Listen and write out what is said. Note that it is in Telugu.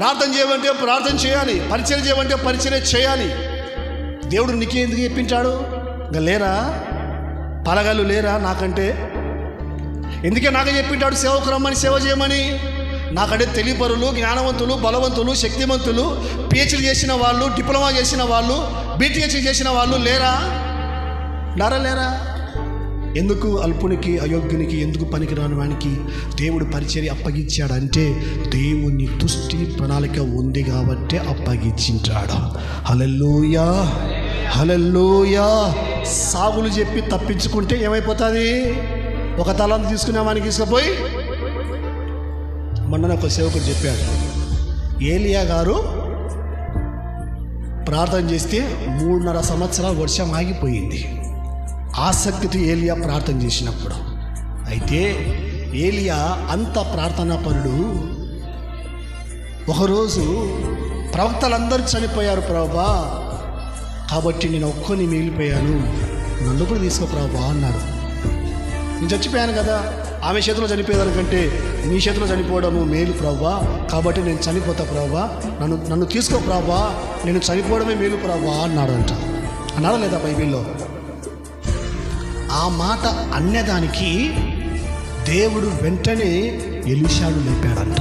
ప్రార్థన చేయమంటే ప్రార్థన చేయాలి పరిచయం చేయమంటే పరిచయం చేయాలి. దేవుడు నీకే ఎందుకు చెప్పించాడు? ఇంకా లేరా? పలగలు లేరా నాకంటే? ఎందుకే నాకు చెప్పింటాడు సేవకు రమ్మని సేవ చేయమని. నాకంటే తెలియపరులు జ్ఞానవంతులు బలవంతులు శక్తివంతులు పిహెచ్డి చేసిన వాళ్ళు డిప్లొమా చేసిన వాళ్ళు బీటీహెచ్ చేసిన వాళ్ళు లేరా? నారా లేరా? ఎందుకు అల్పునికి అయోగ్యునికి ఎందుకు పనికిరాని వానికి దేవుడు పరిచర్య అప్పగించాడంటే దేవుని దృష్టి ప్రణాళిక ఉంది కాబట్టి అప్పగించింటాడు. హలల్లోయా హలల్లోయా. సాగులు చెప్పి తప్పించుకుంటే ఏమైపోతుంది? ఒక తలాంత తీసుకునే వానికి తీసుకుపోయి మొన్న ఒక సేవకుడు చెప్పాడు ఏలియా గారు ప్రార్థన చేస్తే మూడున్నర సంవత్సరాలు వర్షం ఆగిపోయింది. ఆసక్తితో ఏలియా ప్రార్థన చేసినప్పుడు. అయితే ఏలియా అంత ప్రార్థనా పరుడు. ఒకరోజు ప్రవక్తలందరూ చనిపోయారు ప్రభా. కాబట్టి నేను ఒక్కొని మిగిలిపోయాను. నన్ను కూడా తీసుకో ప్రభా అన్నాడు నేను చచ్చిపోయాను కదా. ఆమె చేతిలో చనిపోయేదానికంటే నీ చేతిలో చనిపోవడము మేలు ప్రభా. కాబట్టి నేను చనిపోతా ప్రభా. నన్ను నన్ను తీసుకో ప్రభా. నేను చనిపోవడమే మేలు ప్రభా అన్నాడు అన్నాడా లేదా బైబిల్లో? ఆ మాట అన్నదానికి దేవుడు వెంటనే ఎలిషాను లేపాడంట.